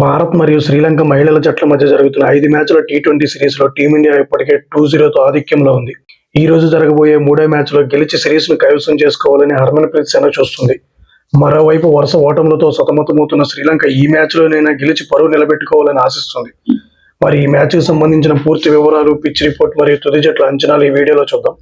భారత్ మరియు శ్రీలంక మహిళల జట్ల మధ్య జరుగుతున్న ఐదు మ్యాచ్ల టీ ట్వంటీ సిరీస్లో టీమిండియా ఇప్పటికే టూ జీరోతో ఆధిక్యంలో ఉంది. ఈ రోజు జరగబోయే మూడో మ్యాచ్లో గెలిచి సిరీస్ను కైవసం చేసుకోవాలని హర్మన్ ప్రీత్ సేన చూస్తుంది. మరోవైపు వరుస ఓటములతో సతమతమవుతున్న శ్రీలంక ఈ మ్యాచ్ లోనైనా గెలిచి పరువు నిలబెట్టుకోవాలని ఆశిస్తుంది. మరి ఈ మ్యాచ్కి సంబంధించిన పూర్తి వివరాలు పిచ్ రిపోర్ట్ మరియు తుది జట్ల అంచనాలు ఈ వీడియోలో చూద్దాం.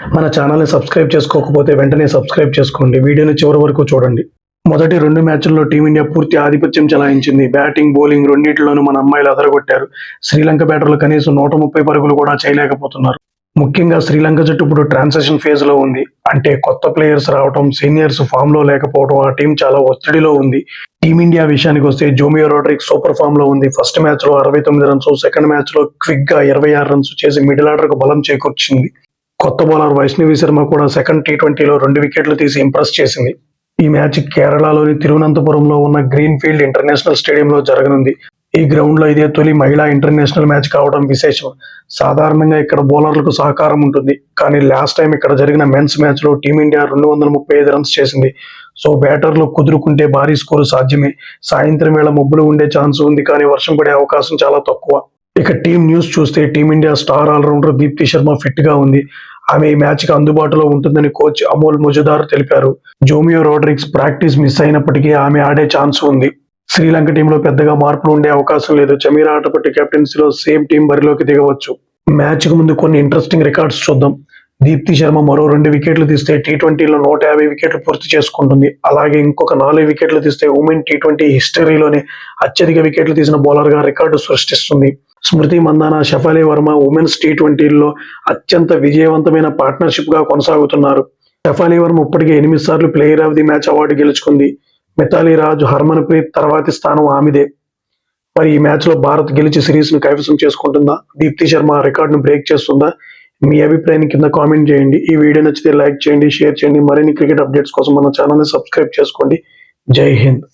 మన ఛానల్ని సబ్స్క్రైబ్ చేసుకోకపోతే వెంటనే సబ్స్క్రైబ్ చేసుకోండి. వీడియోని చివరి వరకు చూడండి. మొదటి రెండు మ్యాచ్ల్లో టీమిండియా పూర్తి ఆధిపత్యం చెలాయించింది. బ్యాటింగ్ బౌలింగ్ రెండింటిలోనూ మన అమ్మాయిలు అదరగొట్టారు. శ్రీలంక బ్యాటర్లు కనీసం నూట ముప్పై పరుగులు కూడా చేయలేకపోతున్నారు. ముఖ్యంగా శ్రీలంక జట్టు ఇప్పుడు ట్రాన్సాక్షన్ ఫేజ్లో ఉంది. అంటే కొత్త ప్లేయర్స్ రావటం సీనియర్స్ ఫామ్లో లేకపోవడం ఆ టీం చాలా ఒత్తిడిలో ఉంది. టీమిండియా విషయానికి వస్తే జోమియో రోడ్రిక్ సూపర్ ఫామ్లో ఉంది. ఫస్ట్ మ్యాచ్లో అరవై తొమ్మిది రన్స్ సెకండ్ మ్యాచ్లో క్విక్గా ఇరవై ఆరు రన్స్ చేసి మిడిల్ ఆర్డర్కు బలం చేకూర్చింది. కొత్త బౌలర్ వైష్ణవి శర్మ కూడా సెకండ్ టీ ట్వంటీలో రెండు వికెట్లు తీసి ఇంప్రెస్ చేసింది. ఈ మ్యాచ్ కేరళలోని తిరువనంతపురంలో ఉన్న గ్రీన్ ఫీల్డ్ ఇంటర్నేషనల్ స్టేడియంలో జరగనుంది. ఈ గ్రౌండ్లో ఇదే తొలి మహిళా ఇంటర్నేషనల్ మ్యాచ్ కావడం విశేషం. సాధారణంగా ఇక్కడ బౌలర్లకు సహకారం ఉంటుంది. కానీ లాస్ట్ టైం ఇక్కడ జరిగిన మెన్స్ మ్యాచ్లో టీమిండియా రెండు వందల ముప్పై ఐదు రన్స్ చేసింది. సో బ్యాటర్లు కుదురుకుంటే భారీ స్కోరు సాధ్యమే. సాయంత్రం వేళ మబ్బులు ఉండే ఛాన్స్ ఉంది కానీ వర్షం పడే అవకాశం చాలా తక్కువ. ఇక టీం న్యూస్ చూస్తే team India star allrounder Deepti Sharma ఫిట్గా ఉంది. ఆమె ఈ మ్యాచ్కి అందుబాటులో ఉంటుందని కోచ్ అమోల్ ముజదార్ తెలిపారు. జోమియో రోడ్రిక్స్ ప్రాక్టీస్ మిస్ అయినప్పటికీ ఆమె ఆడే ఛాన్స్ ఉంది. శ్రీలంక టీంలో పెద్దగా మార్పులు ఉండే అవకాశం లేదు. చమీరా ఆటపట్టి కెప్టెన్సీలో సేమ్ టీం బరిలోకి దిగవచ్చు. మ్యాచ్కు ముందు కొన్ని ఇంట్రెస్టింగ్ రికార్డ్స్ చూద్దాం. దీప్తి శర్మ మరో రెండు వికెట్లు తీస్తే టీ ట్వంటీలో నూట యాభై వికెట్లు పూర్తి చేసుకుంటుంది. అలాగే ఇంకొక నాలుగు వికెట్లు తీస్తే ఉమెన్ టీ ట్వంటీ హిస్టరీలోనే అత్యధిక వికెట్లు తీసిన బౌలర్గా రికార్డు సృష్టిస్తుంది. స్మృతి మందాన షఫాలి వర్మ ఉమెన్స్ టీ ట్వంటీలో అత్యంత విజయవంతమైన పార్ట్నర్షిప్గా కొనసాగుతున్నారు. షఫాలి వర్మ ఇప్పటికే ఎనిమిది సార్లు player of the match award గెలుచుకుంది. మిథాలీ రాజ్ హర్మన్ ప్రీత్ తర్వాతి స్థానం ఆమెదే. మరి ఈ మ్యాచ్లో భారత్ గెలిచి సిరీస్ను కైవసం చేసుకుంటుందా? దీప్తి శర్మ రికార్డును బ్రేక్ చేస్తుందా? మీ అభిప్రాయాన్ని కింద కామెంట్ చేయండి. ఈ వీడియో నచ్చితే లైక్ చేయండి షేర్ చేయండి. మరిన్ని క్రికెట్ అప్డేట్స్ కోసం మన ఛానల్ని సబ్స్క్రైబ్ చేసుకోండి. జై హింద్.